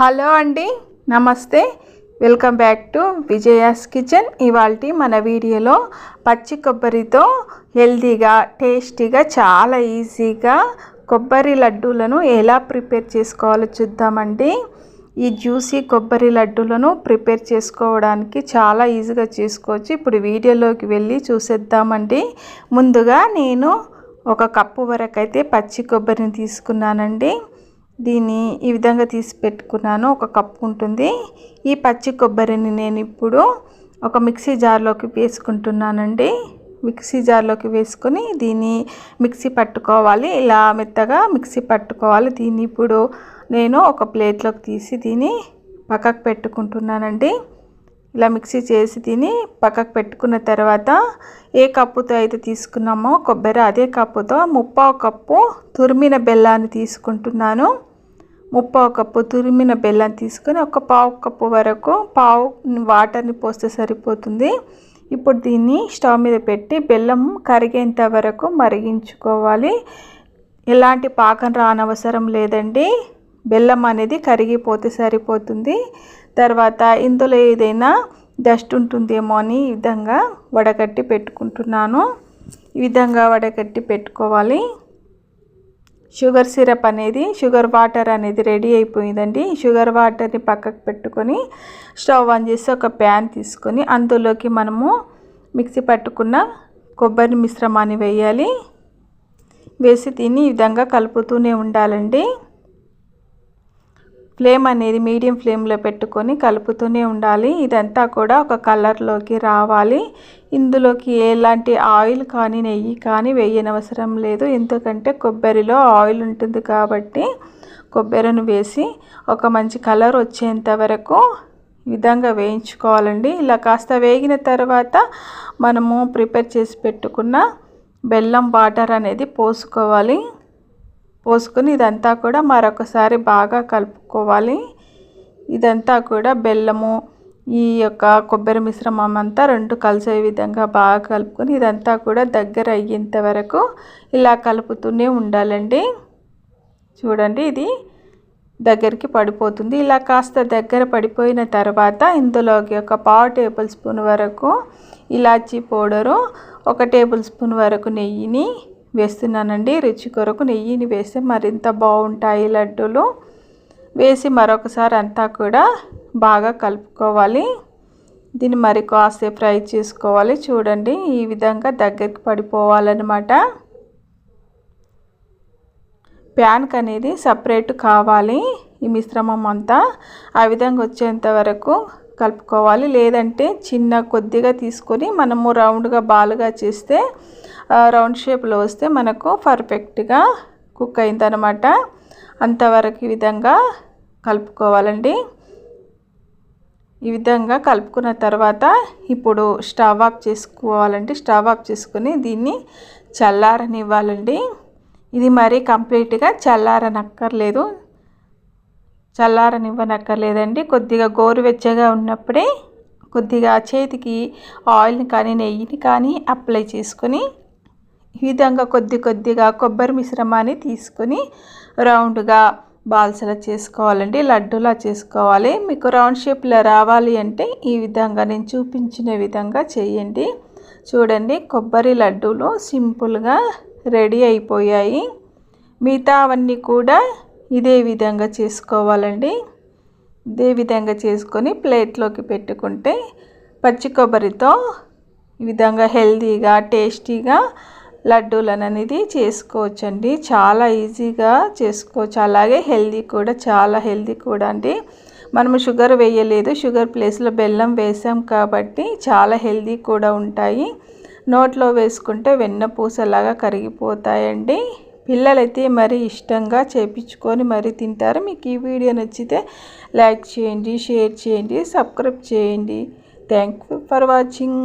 Hello అండి నమస్తే. Welcome back to Vijaya's kitchen ఇవాళ మన వీడియోలో పచ్చి కొబ్బరితో హెల్తీగా టేస్టీగా చాలా ఈజీగా కొబ్బరి లడ్డూలను ఎలా ప్రిపేర్ చేసుకోవాలో చూద్దామండి. ఈ జ్యూసీ కొబ్బరి లడ్డూలను ప్రిపేర్ చేసుకోవడానికి చాలా ఈజీగా చేసుకోవచ్చు. ఇప్పుడు వీడియోలోకి వెళ్ళి చూసేద్దామండి. ముందుగా నేను ఒక కప్పు వరకు అయితే పచ్చి కొబ్బరిని తీసుకున్నానండి. దీన్ని ఈ విధంగా తీసి పెట్టుకున్నాను. ఒక కప్పు ఉంటుంది. ఈ పచ్చి కొబ్బరిని నేను ఇప్పుడు ఒక మిక్సీ జార్లోకి వేసుకుంటున్నానండి. మిక్సీ జార్లోకి వేసుకొని దీన్ని మిక్సీ పట్టుకోవాలి. ఇలా మెత్తగా మిక్సీ పట్టుకోవాలి. దీన్ని ఇప్పుడు నేను ఒక ప్లేట్లోకి తీసి దీన్ని పక్కకు పెట్టుకుంటున్నానండి. ఇలా మిక్సీ చేసి తిని పక్కకు పెట్టుకున్న తర్వాత ఏ కప్పుతో అయితే తీసుకున్నామో కొబ్బరి అదే కప్పుతో ముప్పావు కప్పు తురిమిన బెల్లాన్ని తీసుకుంటున్నాను. ముప్పావు కప్పు తురిమిన బెల్లం తీసుకొని ఒక పావు కప్పు వరకు పావు వాటర్ని పోస్తే సరిపోతుంది. ఇప్పుడు దీన్ని స్టవ్ మీద పెట్టి బెల్లం కరిగేంత వరకు మరిగించుకోవాలి. ఎలాంటి పాకం రానవసరం లేదండి. బెల్లం అనేది కరిగిపోతే సరిపోతుంది. తర్వాత ఇందులో ఏదైనా డస్ట్ ఉంటుందేమో అని ఈ విధంగా వడగట్టి పెట్టుకుంటున్నాను. ఈ విధంగా వడగట్టి పెట్టుకోవాలి. షుగర్ సిరప్ అనేది షుగర్ వాటర్ అనేది రెడీ అయిపోయిందండి. షుగర్ వాటర్ని పక్కకు పెట్టుకొని స్టవ్ ఆన్ చేసి ఒక ప్యాన్ తీసుకొని అందులోకి మనము మిక్సీ పట్టుకున్న కొబ్బరి మిశ్రమాన్ని వేయాలి. వేసి తిని ఈ విధంగా కలుపుతూనే ఉండాలండి. ఫ్లేమ్ అనేది మీడియం ఫ్లేమ్లో పెట్టుకొని కలుపుతూనే ఉండాలి. ఇదంతా కూడా ఒక కలర్లోకి రావాలి. ఇందులోకి ఎలాంటి ఆయిల్ కానీ నెయ్యి కానీ వేయనవసరం లేదు. ఎందుకంటే కొబ్బరిలో ఆయిల్ ఉంటుంది కాబట్టి కొబ్బరిని వేసి ఒక మంచి కలర్ వచ్చేంత వరకు విధంగా వేయించుకోవాలండి. ఇలా కాస్త వేగిన తర్వాత మనము ప్రిపేర్ చేసి పెట్టుకున్న బెల్లం వాటర్ అనేది పోసుకోవాలి. పోసుకుని ఇదంతా కూడా మరొకసారి బాగా కలుపు కలుపుకోవాలి ఇదంతా కూడా బెల్లము ఈ యొక్క కొబ్బరి మిశ్రమం అంతా రెండు కలిసే విధంగా బాగా కలుపుకొని ఇదంతా కూడా దగ్గర అయ్యేంత వరకు ఇలా కలుపుతూనే ఉండాలండి. చూడండి ఇది దగ్గరికి పడిపోతుంది. ఇలా కాస్త దగ్గర పడిపోయిన తర్వాత ఇందులోకి ఒక పావు టేబుల్ స్పూన్ వరకు ఇలాచీ పౌడరు ఒక టేబుల్ స్పూన్ వరకు నెయ్యిని వేస్తున్నానండి. రుచి కొరకు నెయ్యిని వేస్తే మరింత బాగుంటాయి లడ్డూలు. వేసి మరొకసారి అంతా కూడా బాగా కలుపుకోవాలి. దీన్ని మరి కాసేపు ఫ్రై చేసుకోవాలి. చూడండి ఈ విధంగా దగ్గరికి పడిపోవాలన్నమాట. ప్యాన్కి అనేది సపరేట్ కావాలి. ఈ మిశ్రమం అంతా ఆ విధంగా వచ్చేంత వరకు కలుపుకోవాలి. లేదంటే చిన్న కొద్దిగా తీసుకొని మనము రౌండ్గా బాలుగా చేస్తే రౌండ్ షేప్లో వస్తే మనకు పర్ఫెక్ట్గా కుక్ అయిందనమాట అంతవరకు ఈ విధంగా కలుపుకోవాలండి. ఈ విధంగా కలుపుకున్న తర్వాత ఇప్పుడు స్టవ్ ఆఫ్ చేసుకోవాలండి. స్టవ్ ఆఫ్ చేసుకుని దీన్ని చల్లారనివ్వాలండి. ఇది మరీ కంప్లీట్గా చల్లారనక్కర్లేదు. చల్లారనివ్వనక్కర్లేదండి. కొద్దిగా గోరువెచ్చగా ఉన్నప్పుడే కొద్దిగా చేతికి ఆయిల్ని కానీ నెయ్యిని కానీ అప్లై చేసుకొని ఈ విధంగా కొద్ది కొద్దిగా కొబ్బరి మిశ్రమాన్ని తీసుకొని రౌండ్గా బాల్స్లా చేసుకోవాలండి లడ్డూలా చేసుకోవాలి. మీకు రౌండ్ షేప్లో రావాలి అంటే ఈ విధంగా నేను చూపించిన విధంగా చేయండి. చూడండి కొబ్బరి లడ్డూలు సింపుల్గా రెడీ అయిపోయాయి. మిగతా అవన్నీ కూడా ఇదే విధంగా చేసుకోవాలండి. ఇదే విధంగా చేసుకొని ప్లేట్లోకి పెట్టుకుంటే పచ్చి కొబ్బరితో ఈ విధంగా హెల్తీగా టేస్టీగా లడ్డూలను అనేది చేసుకోవచ్చండి. చాలా ఈజీగా చేసుకోవచ్చు. అలాగే హెల్దీ కూడా చాలా హెల్దీ కూడా అండి. మనము షుగర్ వేయలేదు. షుగర్ ప్లేస్లో బెల్లం వేసాం కాబట్టి చాలా హెల్దీ కూడా ఉంటాయి. నోట్లో వేసుకుంటే వెన్న పూసలాగా కరిగిపోతాయండి. పిల్లలైతే మరీ ఇష్టంగా చేపించుకొని మరీ తింటారు. మీకు ఈ వీడియో నచ్చితే లైక్ చేయండి షేర్ చేయండి సబ్స్క్రైబ్ చేయండి. Thank you for watching.